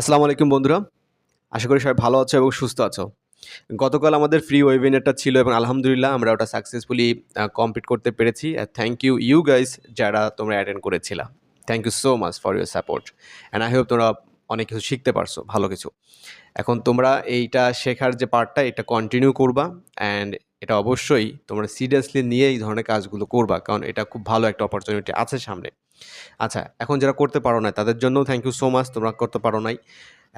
আসসালামু আলাইকুম বন্ধুরা। আশা করি সবাই ভালো আছো এবং সুস্থ আছো। গতকাল আমাদের ফ্রি ওয়েবিনারটা ছিল এবং আলহামদুলিল্লাহ আমরা ওটা সাকসেসফুলি কমপ্লিট করতে পেরেছি। থ্যাংক ইউ ইউ গাইস যারা তোমরা attend করেছিলা। Thank you so much for your support and I hope তোমরা অনেক কিছু শিখতে পারছ, ভালো কিছু। এখন তোমরা এইটা শেখার যে পার্টটা এটা কন্টিনিউ করবা। অ্যান্ড এটা অবশ্যই তোমরা সিরিয়াসলি নিয়ে এই ধরনের কাজগুলো করবা, কারণ এটা খুব ভালো একটা অপরচুনিটি আছে সামনে। আচ্ছা এখন যারা করতে পারো না তাদের জন্যও থ্যাংক ইউ সো মাচ তোমরা করতে পারো নাই।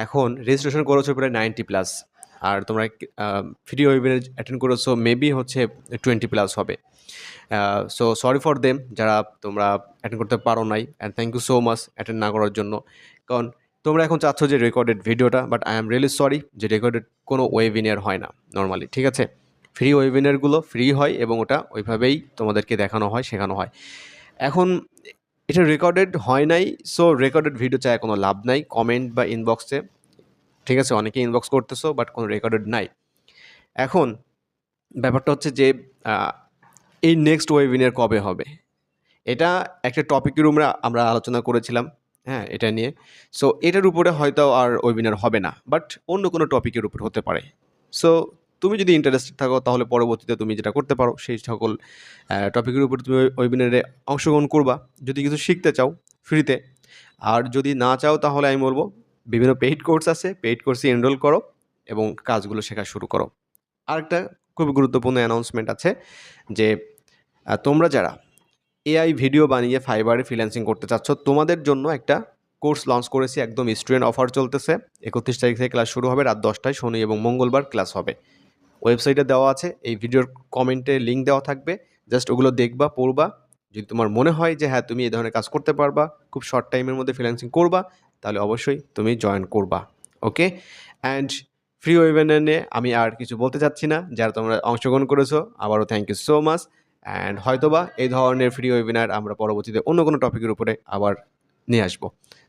এখন রেজিস্ট্রেশন করেছ প্রায় নাইনটি প্লাস আর তোমরা ফ্রি ওয়েবিনার অ্যাটেন্ড করেছ মেবি হচ্ছে টোয়েন্টি প্লাস হবে। সো সরি ফর দেম যারা তোমরা অ্যাটেন্ড করতে পারো নাই and thank you so much attend না করার জন্য। কারণ তোমরা এখন চাচ্ছ যে রেকর্ডেড ভিডিওটা but I am really sorry যে রেকর্ডেড কোনো ওয়েবিনার হয় না নর্মালি ঠিক আছে? ফ্রি ওয়েবিনারগুলো ফ্রি হয় এবং ওটা ওইভাবেই তোমাদেরকে দেখানো হয়, শেখানো হয়। এখন এটা রেকর্ডেড হয় নাই সো রেকর্ডেড ভিডিও চায় কোনো লাভ নাই। কমেন্ট বা ইনবক্সে ঠিক আছে, অনেকে ইনবক্স করতেছো বাট কোনো রেকর্ডেড নাই। এখন ব্যাপারটা হচ্ছে যে এই নেক্সট ওয়েবিনার কবে হবে? এটা একটা টপিকের উপরে আমরা আলোচনা করেছিলাম হ্যাঁ এটা নিয়ে। সো এটার উপরে হয়তো আর ওয়েবিনার হবে না বাট অন্য কোনো টপিকের উপর হতে পারে। সো তুমি যদি ইন্টারেস্টেড থাকো, তাহলে পরবর্তীতে তুমি যেটা করতে পারো, সেই সকল টপিকের উপর তুমি ওয়েবিনারে অংশগ্রহণ করবা। যদি কিছু শিখতে চাও ফ্রিতে আর যদি না চাও তাহলে আমি বলব, বিভিন্ন পেইড কোর্স আছে পেইড কোর্সে এনরোল করো এবং কাজগুলো শেখা শুরু করো। আরেকটা খুব গুরুত্বপূর্ণ অ্যানাউন্সমেন্ট আছে যে তোমরা যারা এআই ভিডিও বানিয়ে ফাইবারে ফ্রিল্যান্সিং করতে চাচ্ছ, তোমাদের জন্য একটা কোর্স লঞ্চ করেছি, একদম স্টুডেন্ট অফার চলতেছে। একত্রিশ তারিখ থেকে ক্লাস শুরু হবে, রাত দশটায় শনি এবং মঙ্গলবার ক্লাস হবে। ওয়েবসাইটে দেওয়া আছে, এই ভিডিওর কমেন্টে লিঙ্ক দেওয়া থাকবে। জাস্ট ওগুলো দেখবা, পড়বা। যদি তোমার মনে হয় যে হ্যাঁ তুমি এই ধরনের কাজ করতে পারবা, খুব শর্ট টাইমের মধ্যে ফ্রিল্যান্সিং করবা, তাহলে অবশ্যই তুমি জয়েন করবা। ওকে অ্যান্ড ফ্রি ওয়েবিনার আমি আর কিছু বলতে চাচ্ছি না। যারা তোমরা অংশগ্রহণ করেছ, আবারও thank you so much and হয়তোবা এই ধরনের ফ্রি ওয়েবিনার আমরা পরবর্তীতে অন্য কোনো টপিকের উপরে আবার নিয়ে আসব।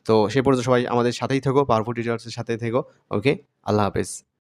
তো সে পর্যন্ত সবাই আমাদের সাথেই থেকো পাওয়ারফুল টিচার্সের সাথেই থেকো। ওকে আল্লাহ হাফেজ।